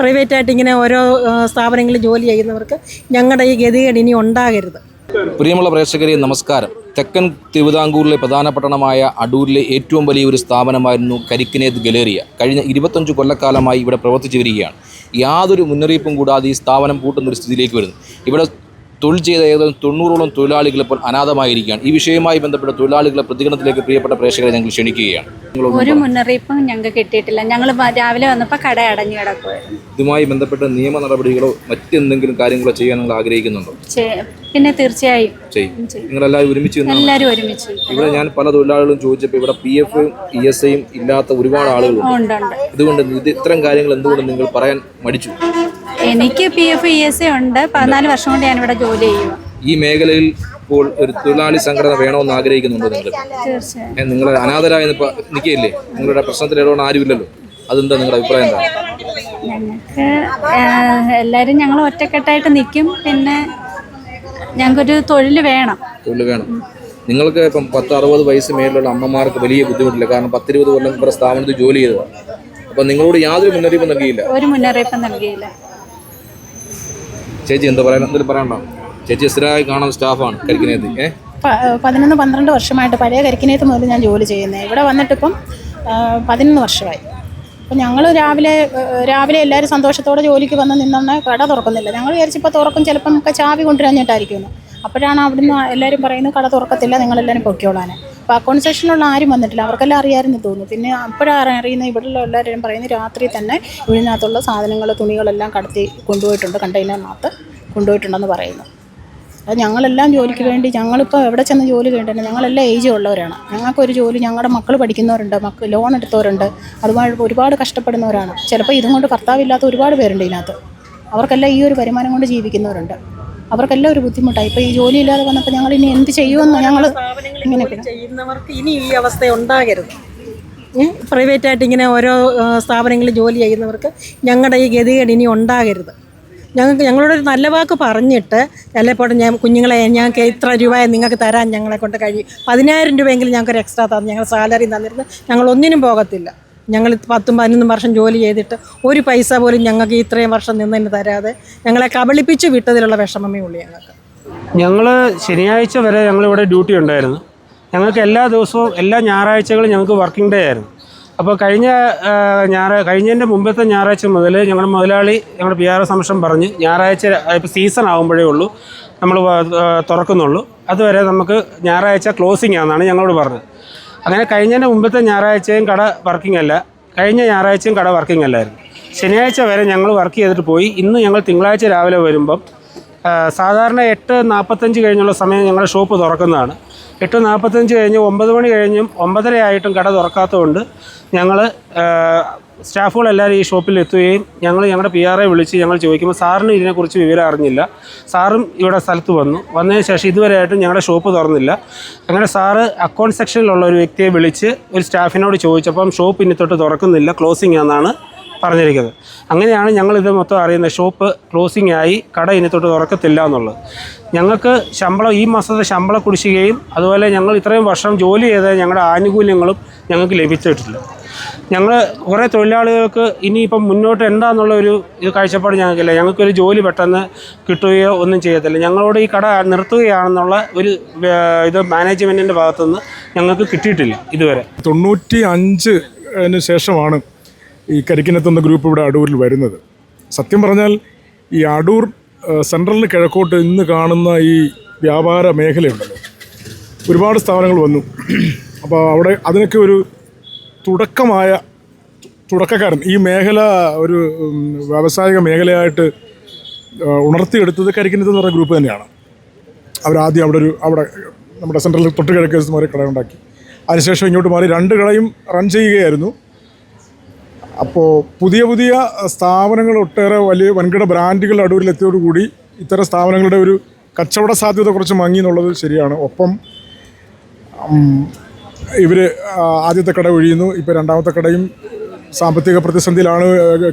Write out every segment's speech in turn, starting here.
പ്രൈവറ്റായിട്ട് ഇങ്ങനെ ഓരോ സ്ഥാപനങ്ങളിൽ ജോലി ചെയ്യുന്നവർക്ക് ഞങ്ങളുടെ ഈ ഗതികേട് ഇനി ഉണ്ടാകരുത്. പ്രിയമുള്ള പ്രേക്ഷകരെ നമസ്കാരം. തെക്കൻ തിരുവിതാംകൂറിലെ പ്രധാന പട്ടണമായ അടൂരിലെ ഏറ്റവും വലിയ ഒരു സ്ഥാപനമായിരുന്നു കരിക്കിനേത് ഗലേറിയ. കഴിഞ്ഞ ഇരുപത്തഞ്ച് കൊല്ലക്കാലമായി ഇവിടെ പ്രവർത്തിച്ചു വരികയാണ്. യാതൊരു മുന്നറിയിപ്പും കൂടാതെ ഈ സ്ഥാപനം കൂട്ടുന്ന ഒരു സ്ഥിതിയിലേക്ക് വരുന്നു. ഇവിടെ തൊഴിൽ ചെയ്ത ഏകദേശം തൊണ്ണൂറോളം തൊഴിലാളികൾ ഇപ്പോൾ അനാഥമായിരിക്കുകയാണ്. ഈ വിഷയവുമായി ബന്ധപ്പെട്ട തൊഴിലാളികളെ പ്രതികരണത്തിലേക്ക് പ്രിയപ്പെട്ട പ്രേക്ഷകരെ ഞങ്ങൾ ക്ഷണിക്കുകയാണ്. ഒരു മുന്നറിയിപ്പും ഞങ്ങൾ കിട്ടിയിട്ടില്ല. ഞങ്ങൾ രാവിലെ വന്നപ്പോൾ കട അടഞ്ഞു കിടക്കുമായിരുന്നു ഇതുമായി ബന്ധപ്പെട്ട നിയമ നടപടികളോ മറ്റെന്തെങ്കിലും കാര്യങ്ങളോ ചെയ്യാൻ നിങ്ങൾ ആഗ്രഹിക്കുന്നുണ്ടോ? പിന്നെ തീർച്ചയായും. ചെയ്യും. ഒരുമിച്ച് എല്ലാവരും ഒരുമിച്ച് ഇവിടെ ഞാൻ പല തൊഴിലാളികളും ചോദിച്ചപ്പോൾ ഇവിടെ പി എഫ് ഇ എസ് ഐയും ഇല്ലാത്ത ഒരുപാട് ആളുകളുണ്ട്. ഇതുകൊണ്ട് ഇത് ഇത്തരം കാര്യങ്ങൾ എന്തുകൊണ്ട് നിങ്ങൾ പറയാൻ മടിച്ചു? എനിക്ക് P F E S I ഉണ്ട്. പതിനാല് വർഷം കൊണ്ട് ഞാൻ ഇവിടെ ജോലി ചെയ്യും. ഈ മേഖലയിൽ ഇപ്പോൾ ഒരു തൊഴിലാളി സംഘടന വേണമെന്ന് ആഗ്രഹിക്കുന്നുണ്ടോ നിങ്ങൾ? നിങ്ങൾ അനാഥരായ നിൽക്കില്ലേ നിങ്ങളുടെ പ്രശ്നത്തിൽ ഇടപെടാൻ ആരുമില്ലല്ലോ. അതെന്താ നിങ്ങളുടെ അഭിപ്രായം എന്താ? ഞങ്ങൾക്ക് എല്ലാവരും ഞങ്ങൾ ഒറ്റക്കെട്ടായിട്ട് നിൽക്കും. പിന്നെ ഞങ്ങൾക്കൊരു തൊഴിൽ വേണം. തൊഴിൽ വേണം. നിങ്ങൾക്ക് ഇപ്പം പത്ത് അറുപത് വയസ്സ് മേലുള്ള അമ്മമാർക്ക് വലിയ ബുദ്ധിമുട്ടില്ല. കാരണം പത്തിരുപത് കൊല്ലം ഇവിടെ സ്ഥാപനത്തിൽ ജോലി ചെയ്തതാണ് അപ്പം നിങ്ങളോട് യാതൊരു മുന്നറിയിപ്പും നൽകിയില്ല. ഒരു മുന്നറിയിപ്പും നൽകിയില്ല. ചേച്ചി എന്താ പറയാൻ എന്തെങ്കിലും പറയാനുണ്ടോ? ചേച്ചി സ്ഥിരമായി കാണാൻ സ്റ്റാഫാണ് കരിക്കിനേത്ത് ഏഹ് പതിനൊന്ന് പന്ത്രണ്ട് വർഷമായിട്ട് പഴയ കരിക്കിനേത്ത് മുതൽ ഞാൻ ജോലി ചെയ്യുന്നത് ഇവിടെ വന്നിട്ടിപ്പം പതിനൊന്ന് വർഷമായി. അപ്പം ഞങ്ങൾ രാവിലെ രാവിലെ എല്ലാവരും സന്തോഷത്തോടെ ജോലിക്ക് വന്ന് നിന്നൊന്ന് കട തുറക്കുന്നില്ല. ഞങ്ങൾ വിചാരിച്ചിപ്പോൾ തുറക്കും ചിലപ്പം ഒക്കെ ചാവി കൊണ്ടുവരാഞ്ഞിട്ടായിരിക്കുമെന്ന് അപ്പോഴാണ് അവിടുന്ന് എല്ലാവരും പറയുന്നത് കട തുറക്കത്തില്ല നിങ്ങളെല്ലാവരും പൊക്കിയോളാൻ അപ്പോൾ അക്കൗണ്ട് സെക്ഷനിലുള്ള ആരും വന്നിട്ടില്ല. അവർക്കെല്ലാം അറിയാമെന്ന് തോന്നുന്നു. പിന്നെ അപ്പോഴാണ് അറിയുന്നത് ഇവിടെയുള്ള എല്ലാവരും പറയുന്നത് രാത്രി തന്നെ ഇതിനകത്തുള്ള സാധനങ്ങൾ തുണികളെല്ലാം കടത്തി കൊണ്ടുപോയിട്ടുണ്ട്. കണ്ടെയ്നറിനകത്ത് കൊണ്ടുപോയിട്ടുണ്ടെന്ന് പറയുന്നു. അത് ഞങ്ങളെല്ലാം ജോലിക്ക് വേണ്ടി ഞങ്ങളിപ്പോൾ എവിടെ ചെന്ന് ജോലി കഴിഞ്ഞിട്ടുണ്ട് ഞങ്ങളെല്ലാം ഏജ് ഉള്ളവരാണ്. ഞങ്ങൾക്കൊരു ജോലി ഞങ്ങളുടെ മക്കൾ പഠിക്കുന്നവരുണ്ട് മക്കൾ ലോൺ എടുത്തവരുണ്ട്. അതുമായി ഒരുപാട് കഷ്ടപ്പെടുന്നവരാണ്. ചിലപ്പോൾ ഇതും കൊണ്ട് ഭർത്താവില്ലാത്ത ഒരുപാട് പേരുണ്ട് ഇതിനകത്ത്. അവർക്കെല്ലാം ഈ ഒരു വരുമാനം കൊണ്ട് ജീവിക്കുന്നവരുണ്ട്. അവർക്കെല്ലാം ഒരു ബുദ്ധിമുട്ടായി ഇപ്പോൾ ഈ ജോലി ഇല്ലാതെ വന്നപ്പോൾ ഞങ്ങൾ ഇനി എന്ത് ചെയ്യുമെന്ന് ഞങ്ങൾ ഇങ്ങനെ ചെയ്യുന്നവർക്ക് ഇനി ഈ അവസ്ഥ ഉണ്ടാകരുത്. പ്രൈവറ്റായിട്ട് ഇങ്ങനെ ഓരോ സ്ഥാപനങ്ങളിൽ ജോലി ചെയ്യുന്നവർക്ക് ഞങ്ങളുടെ ഈ ഗതികേട് ഇനി ഉണ്ടാകരുത്. ഞങ്ങൾക്ക് ഞങ്ങളോട് ഒരു നല്ല വാക്ക് പറഞ്ഞിട്ട് ചിലപ്പോൾ ഞാൻ കുഞ്ഞുങ്ങളെ ഞങ്ങൾക്ക് ഇത്ര രൂപ നിങ്ങൾക്ക് തരാൻ ഞങ്ങളെ കൊണ്ട് കഴിയും. പതിനായിരം രൂപയെങ്കിലും ഞങ്ങൾക്ക് ഒരു എക്സ്ട്രാ തന്നു. ഞങ്ങൾ സാലറി തന്നിരുന്നു. ഞങ്ങൾ ഒന്നിനും പോകത്തില്ല. ഞങ്ങൾ പത്തും പതിനൊന്നും വർഷം ജോലി ചെയ്തിട്ട് ഒരു പൈസ പോലും ഞങ്ങൾക്ക് ഇത്രയും വർഷം നിന്നതിന് തരാതെ ഞങ്ങളെ കബളിപ്പിച്ച് വിട്ടതിലുള്ള വിഷമമേ ഉള്ളൂ ഞങ്ങൾക്ക്. ഞങ്ങൾ ശനിയാഴ്ച വരെ ഞങ്ങളിവിടെ ഡ്യൂട്ടി ഉണ്ടായിരുന്നു. ഞങ്ങൾക്ക് എല്ലാ ദിവസവും എല്ലാ ഞായറാഴ്ചകളും ഞങ്ങൾക്ക് വർക്കിംഗ് ഡേ ആയിരുന്നു. അപ്പോൾ കഴിഞ്ഞ ഞായറാ കഴിഞ്ഞതിന്റെ മുമ്പത്തെ ഞായറാഴ്ച മുതൽ ഞങ്ങളുടെ മുതലാളി ഞങ്ങളുടെ പി ആർ അംശം പറഞ്ഞ് ഞായറാഴ്ച ഇപ്പോൾ സീസൺ ആകുമ്പോഴേ ഉള്ളൂ. നമ്മൾ തുറക്കുന്നുള്ളൂ. അതുവരെ നമുക്ക് ഞായറാഴ്ച ക്ലോസിംഗ് ആണെന്നാണ് ഞങ്ങളോട് പറഞ്ഞത്. അങ്ങനെ കഴിഞ്ഞതിന്റെ മുമ്പത്തെ ഞായറാഴ്ചയും കട വർക്കിംഗ് അല്ല. കഴിഞ്ഞ ഞായറാഴ്ചയും കട വർക്കിംഗ് അല്ലായിരുന്നു. ശനിയാഴ്ച വരെ ഞങ്ങൾ വർക്ക് ചെയ്തിട്ട് പോയി. ഇന്ന് ഞങ്ങൾ തിങ്കളാഴ്ച രാവിലെ വരുമ്പം സാധാരണ എട്ട് നാൽപ്പത്തഞ്ച് കഴിഞ്ഞുള്ള സമയം ഞങ്ങൾ ഷോപ്പ് തുറക്കുന്നതാണ്. എട്ട് നാൽപ്പത്തഞ്ച് കഴിഞ്ഞ് ഒമ്പത് മണി കഴിഞ്ഞും ഒമ്പതര ആയിട്ടും കട തുറക്കാത്തതുകൊണ്ട് ഞങ്ങൾ സ്റ്റാഫുകളെല്ലാവരും ഈ ഷോപ്പിൽ എത്തുകയും ഞങ്ങൾ ഞങ്ങളുടെ പി എ വിളിച്ച് ഞങ്ങൾ ചോദിക്കുമ്പോൾ സാറിന് ഇതിനെക്കുറിച്ച് വിവരം അറിഞ്ഞില്ല. സാറും ഇവിടെ സ്ഥലത്ത് വന്നു. വന്നതിന് ശേഷം ഇതുവരെയായിട്ടും ഞങ്ങളുടെ ഷോപ്പ് തുറന്നില്ല. അങ്ങനെ സാറ് അക്കൗണ്ട് സെക്ഷനിലുള്ള ഒരു വ്യക്തിയെ വിളിച്ച് ഒരു സ്റ്റാഫിനോട് ചോദിച്ചപ്പം ഷോപ്പ് ഇനി തൊട്ട് തുറക്കുന്നില്ല ക്ലോസിംഗ് ആണെന്നാണ് പറഞ്ഞിരിക്കുന്നത്. അങ്ങനെയാണ് ഞങ്ങളിത് മൊത്തം അറിയുന്നത്. ഷോപ്പ് ക്ലോസിംഗ് ആയി കട ഇനി തൊട്ട് തുറക്കത്തില്ല എന്നുള്ളത്. ഞങ്ങൾക്ക് ശമ്പളം ഈ മാസത്തെ ശമ്പള കുടിശ്ശികയും അതുപോലെ ഞങ്ങൾ ഇത്രയും വർഷം ജോലി ചെയ്ത ഞങ്ങളുടെ ആനുകൂല്യങ്ങളും ഞങ്ങൾക്ക് ലഭിച്ചിട്ടില്ല. ഞങ്ങൾ കുറേ തൊഴിലാളികൾക്ക് ഇനിയിപ്പം മുന്നോട്ട് എന്താണെന്നുള്ള ഒരു കാഴ്ചപ്പാട് ഞങ്ങൾക്കില്ല. ഞങ്ങൾക്കൊരു ജോലി പെട്ടെന്ന് കിട്ടുകയോ ഒന്നും ചെയ്യത്തില്ല. ഞങ്ങളോട് ഈ കട നിർത്തുകയാണെന്നുള്ള ഒരു ഇത് മാനേജ്മെന്റിന്റെ ഭാഗത്തുനിന്ന് ഞങ്ങൾക്ക് കിട്ടിയിട്ടില്ല ഇതുവരെ. തൊണ്ണൂറ്റി അഞ്ചിന് ശേഷമാണ് ഈ കരിക്കിനത്തുന്ന ഗ്രൂപ്പ് ഇവിടെ അടൂരിൽ വരുന്നത്. സത്യം പറഞ്ഞാൽ ഈ അടൂർ സെൻട്രലിന് കിഴക്കോട്ട് ഇന്ന് കാണുന്ന ഈ വ്യാപാര മേഖലയുണ്ടല്ലോ. ഒരുപാട് സ്ഥാപനങ്ങൾ വന്നു. അപ്പോൾ അവിടെ അതിനൊക്കെ ഒരു തുടക്കമായ തുടക്കക്കാരൻ ഈ മേഖല ഒരു വ്യാവസായിക മേഖലയായിട്ട് ഉണർത്തിയെടുത്തത് കരിക്കിനത്ത് എന്ന് പറഞ്ഞ ഗ്രൂപ്പ് തന്നെയാണ്. അവരാദ്യം അവിടെ ഒരു അവിടെ നമ്മുടെ സെൻട്രലിൽ തൊട്ട് കിഴക്ക് മാറി കട ഉണ്ടാക്കി അതിനുശേഷം ഇങ്ങോട്ട് മാറി രണ്ട് കടയും റൺ ചെയ്യുകയായിരുന്നു. അപ്പോൾ പുതിയ പുതിയ സ്ഥാപനങ്ങൾ ഒട്ടേറെ വലിയ വൻകിട ബ്രാൻഡുകൾ അടൂരിലെത്തിയതോടുകൂടി ഇത്തരം സ്ഥാപനങ്ങളുടെ ഒരു കച്ചവട സാധ്യത കുറച്ച് മങ്ങി എന്നുള്ളത് ശരിയാണ്. ഒപ്പം ഇവർ ആദ്യത്തെ കട ഒഴിയുന്നു. ഇപ്പോൾ രണ്ടാമത്തെ കടയും സാമ്പത്തിക പ്രതിസന്ധിയിലാണ്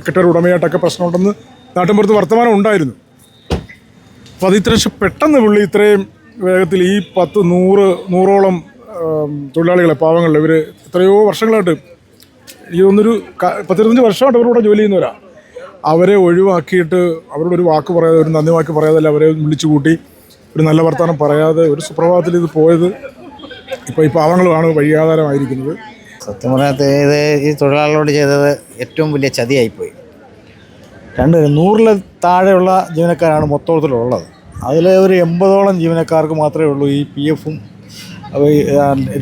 കെട്ടിട ഉടമയായിട്ടൊക്കെ പ്രശ്നമുണ്ടെന്ന് നാട്ടിൻപുറത്ത് വർത്തമാനം ഉണ്ടായിരുന്നു. അപ്പോൾ അത് ഇത്രയും പെട്ടെന്ന് പുള്ളി ഇത്രയും വേഗത്തിൽ ഈ പത്ത് നൂറ് നൂറോളം തൊഴിലാളികളെ പാവങ്ങളിൽ ഇവർ എത്രയോ വർഷങ്ങളായിട്ട് ഈ ഒന്നൊരു പത്തിരുപത്തഞ്ച് വർഷമായിട്ട് അവരോട് ജോലി ചെയ്യുന്നവരാ. അവരെ ഒഴിവാക്കിയിട്ട് അവരോട് ഒരു വാക്ക് പറയാതെ ഒരു നന്ദി വാക്ക് പറയാതെ അല്ല അവരെ വിളിച്ചു കൂട്ടി ഒരു നല്ല വർത്തമാനം പറയാതെ ഒരു സുപ്രഭാതത്തിൽ ഇത് പോയത് ഇപ്പോൾ ഈ പാവങ്ങളുമാണ് വഴിയാധാരമായിരിക്കുന്നത് സത്യം പറഞ്ഞാൽ ഇത് ഈ തൊഴിലാളികളോട് ചെയ്തത് ഏറ്റവും വലിയ ചതിയായിപ്പോയി. രണ്ട് നൂറിൽ താഴെയുള്ള ജീവനക്കാരാണ് മൊത്തത്തിലുള്ളത്. അതിൽ ഒരു എൺപതോളം ജീവനക്കാർക്ക് മാത്രമേ ഉള്ളൂ ഈ പി എഫും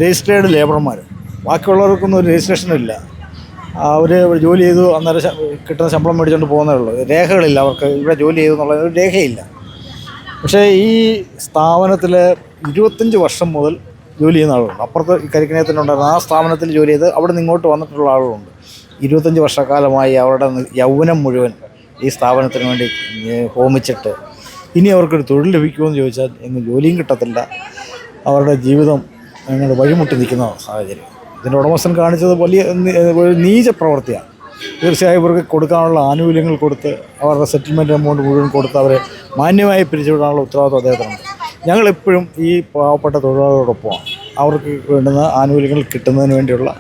രജിസ്റ്റേർഡ് ലേബർമാർ ബാക്കിയുള്ളവർക്കൊന്നും ഒരു രജിസ്ട്രേഷനും ഇല്ല. അവർ ജോലി ചെയ്തു അന്നേരം കിട്ടുന്ന ശമ്പളം മേടിച്ചുകൊണ്ട് പോകുന്നേ ഉള്ളൂ രേഖകളില്ല അവർക്ക്. ഇവിടെ ജോലി ചെയ്തു എന്നുള്ള ഒരു രേഖയില്ല. പക്ഷേ ഈ സ്ഥാപനത്തിൽ ഇരുപത്തഞ്ച് വർഷം മുതൽ ജോലി ചെയ്യുന്ന ആളുകളുണ്ട്. അപ്പുറത്ത് കരിക്കനേത്തിനുണ്ടായിരുന്ന ആ സ്ഥാപനത്തിൽ ജോലി ചെയ്ത് അവിടെ നിന്ന് ഇങ്ങോട്ട് വന്നിട്ടുള്ള ആളുകളുണ്ട്. ഇരുപത്തഞ്ച് വർഷക്കാലമായി അവരുടെ യൗവനം മുഴുവൻ ഈ സ്ഥാപനത്തിന് വേണ്ടി ഹോമിച്ചിട്ട് ഇനി അവർക്കൊരു തൊഴിൽ ലഭിക്കുമെന്ന് ചോദിച്ചാൽ ഇന്ന് ജോലിയും കിട്ടത്തില്ല. അവരുടെ ജീവിതം അങ്ങനെ വഴിമുട്ടി നിൽക്കുന്ന സാഹചര്യം. ഇതിന്റെ ഉടമസ്ഥൻ കാണിച്ചത് വലിയ നീച പ്രവൃത്തിയാണ്. തീർച്ചയായും ഇവർക്ക് കൊടുക്കാനുള്ള ആനുകൂല്യങ്ങൾ കൊടുത്ത് അവരുടെ സെറ്റിൽമെന്റ് എമൗണ്ട് മുഴുവൻ കൊടുത്ത് അവരെ മാന്യമായി പിരിച്ചുവിടാനുള്ള ഉത്തരവാദിത്വം അദ്ദേഹത്തിനുണ്ട്. ഞങ്ങളെപ്പോഴും ഈ പാവപ്പെട്ട തൊഴിലാളികളോടൊപ്പമാണ്. അവർക്ക് വേണ്ടുന്ന ആനുകൂല്യങ്ങൾ കിട്ടുന്നതിന് വേണ്ടിയുള്ള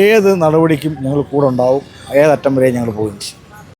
ഏത് നടപടിക്കും ഞങ്ങൾ കൂടെ ഉണ്ടാവും. ഏതറ്റം വരെയും ഞങ്ങൾ പോകുകയും ചെയ്യും.